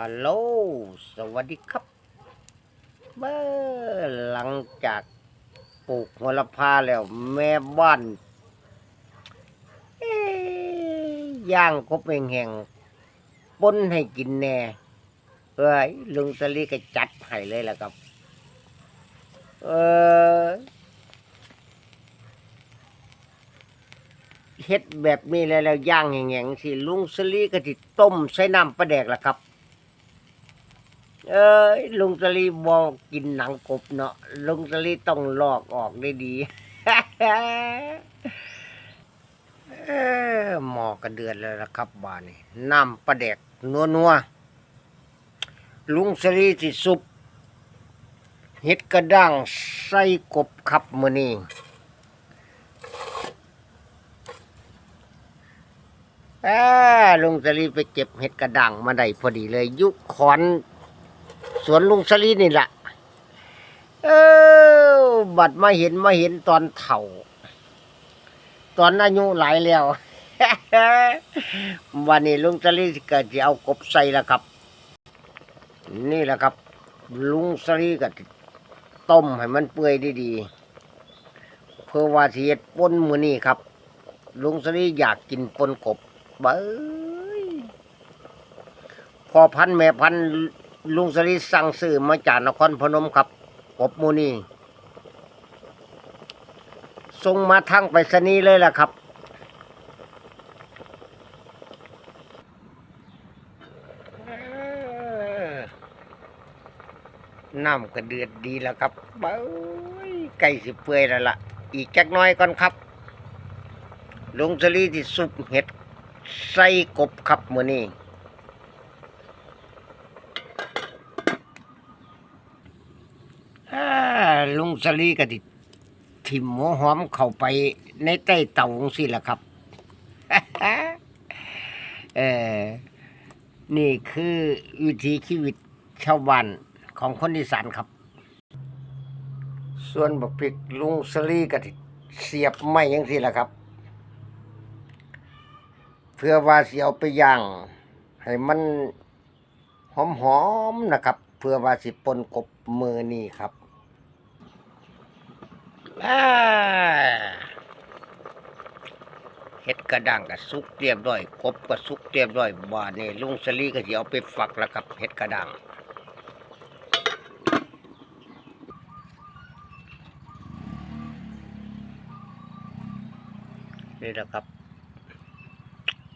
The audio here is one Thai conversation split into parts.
ฮัลโหล สวัสดีครับเมื่อหลังจากปลูกหัวละพาแล้ว แม่บ้านย่างกบแห่งๆปนให้กินแน่เอ้ยลุงตะลีก็จัดให้เลยล่ะครับ เออเฮ็ดแบบนี้แล้วแล้วย่างแห้งๆสิลุงสลีก็สิต้มใส่น้ำปลาแดกล่ะครับ เอ้ยลุงสลีบอกกินหนังกบเนาะลุงสลีต้องลอกออกได้ดีเออหมอกระเดือนแล้วล่ะครับบ้านนี้น้ำปลาแดกนัวนัวๆลุงสลีสิสุปเห็ดกระด้างใส่กบขับมือนี้เออลุงสลีไปเก็บเห็ดกระด้างมาได้พอดีเลย ยุคขอน สวนลุงสลีนี่แหละเออบัดมาเห็นมาเห็นตอนเถ่า ตอนอายุหลายแล้ววันนี้ลุงสลีก็จะเอากบใส่แล้วครับ นี่แหละครับ ลุงสลีก็ต้มให้มันเปื่อยดีๆเพื่อว่าสิเฮ็ดป่นมือนี้ครับ ลุงสลีอยากกินปนกบเบ้ยพอพันแม่พันธุ ลุงสลิดสั่งซื้อมาจากนครพนมครับกบมูนี่ส่งมาทั้งไปสนีย์เลยล่ะครับ น้ำก็เดือดดีแล้วครับเบ้ยไก่สิเปื่อยแล้วล่ะ อีกจักน้อยก่อนครับ ลุงสลีที่ซุปเห็ดใส่กบครับมือนี้ อ่า ลุงสลีก็ติทิมหัวหอมเข้าไปในใต้เตาของสิล่ะครับ เออนี่คือวิถีชีวิตชาวบ้านของคนอีสานครับ ส่วนบักพริกลุงสลีก็ติเสียบไม้ยังสิล่ะครับ เพื่อว่าสิเอาไปย่าง ให้มันหอมๆนะครับ พื่อว่าสิปนกบมือนี่ครับอ่าเฮ็ดกระด้างก็สุกเรียบร้อยกบก็สุกเรียบร้อยบ้านนี่ลุงสลีก็สิเอาไปฝักแล้วครับเฮ็ดกระด้างนี่แหละครับ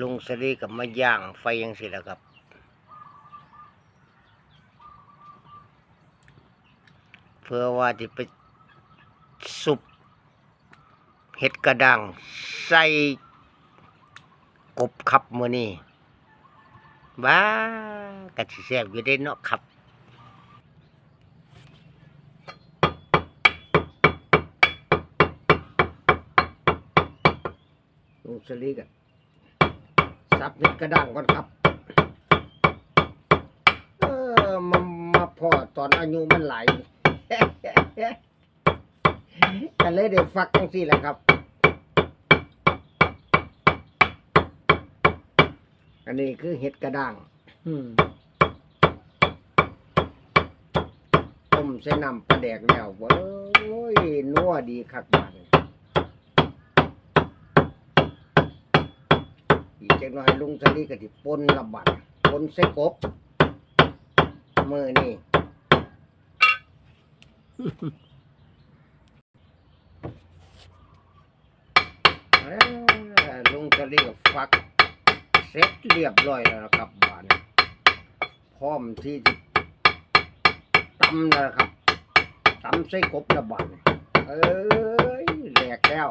ลุงสลีกับมาย่างไฟยังสิแหละครับ พื่อว่าที่ไปสุปเห็ดกระดังใส่กบขับมือนี่บ้ากะสิแซ่บอยู่ได้เนาะครับลงสลีกันสับเห็ดกระดังก่อนครับ เออมามาพอตอนอายุมันไหล ก็เลยได้ฟักจังซี่แหละครับ อันนี้คือเห็ดกระด้างต้มใส่น้ำปลาแดกแล้วเว้ยนัวดีคักบานอีกจักหน่อยลุงสลีก็สิปนละบัดปนใส่กบมือนี่ ลุงสลีก็ฟักเสร็จเรียบร้อยแล้วนะครับบ้านพร้อมที่จะตำแล้วนะครับตำใส่กบระบาดเอ้ยแหลกแล้ว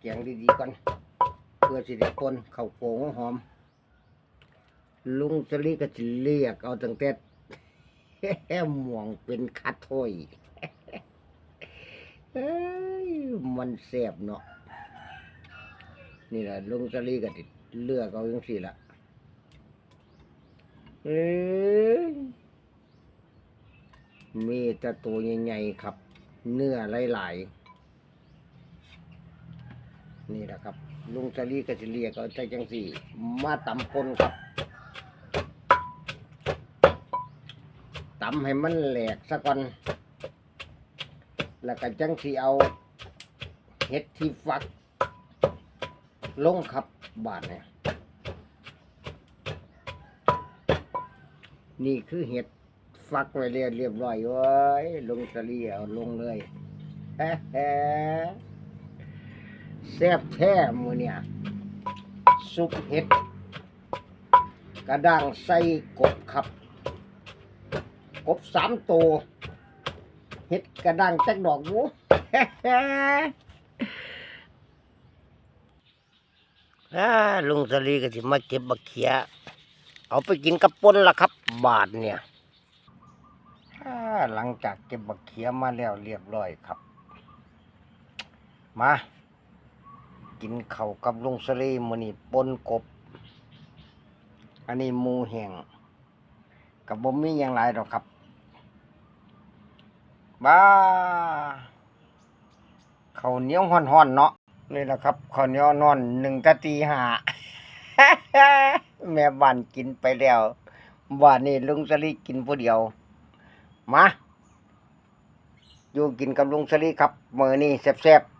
แกงดีๆก่อนเพื่อสิได้ปนข้าวโป่งหอม ลุงสลีก็จะเรียกเอาตั้งแต่หม่วงเป็นคัดถ้อยมันแสบเนาะนี่แหละลุงสลีก็ติเลือกเอาจังสี่ละมีแต่ตัวใหญ่ๆครับ เนื้อหลายๆ นี่แหละครับ ลุงสลีก็จะเรียกเอาใจจังสี่ มาตำปนครับตำให้มันแหลกซะก่อน แล้วก็จังสีเอาเห็ดที่ฟัก ลงครับบาทเนี่ยนี่คือเห็ดฟักไว้เรียบร้อยเว้ยลงสลีเอาลงเลยแฮ่แฮ่ แซ่บแท้มือเนี่ยซุปเห็ด กระด้างใส่กบครับ กบสามตัวเห็ดกระด้างจักดอกบูอ่าลุงสลีก็สิมาเก็บบักเขีย เอาไปกินกับปนละครับ บาทเนี่ยหลังจากเก็บบักเขียมาแล้วเรียบร้อยครับ มา กินเข้ากับลุงสลีมือนี่ปนกบ อันนี้มูแห้งกับบ่มีอย่างไรหรอกครับ บ้าเขาเนียวห่อนๆเนาะนี่แหละครับข้าเนียวนอนหนึ่งตะตีหาแม่บ้านกินไปแล้วบ้านนี้ลุงสลีกินผู้เดียว มาอยู่กินกับลุงสลีครับมือนี้แซ่บๆ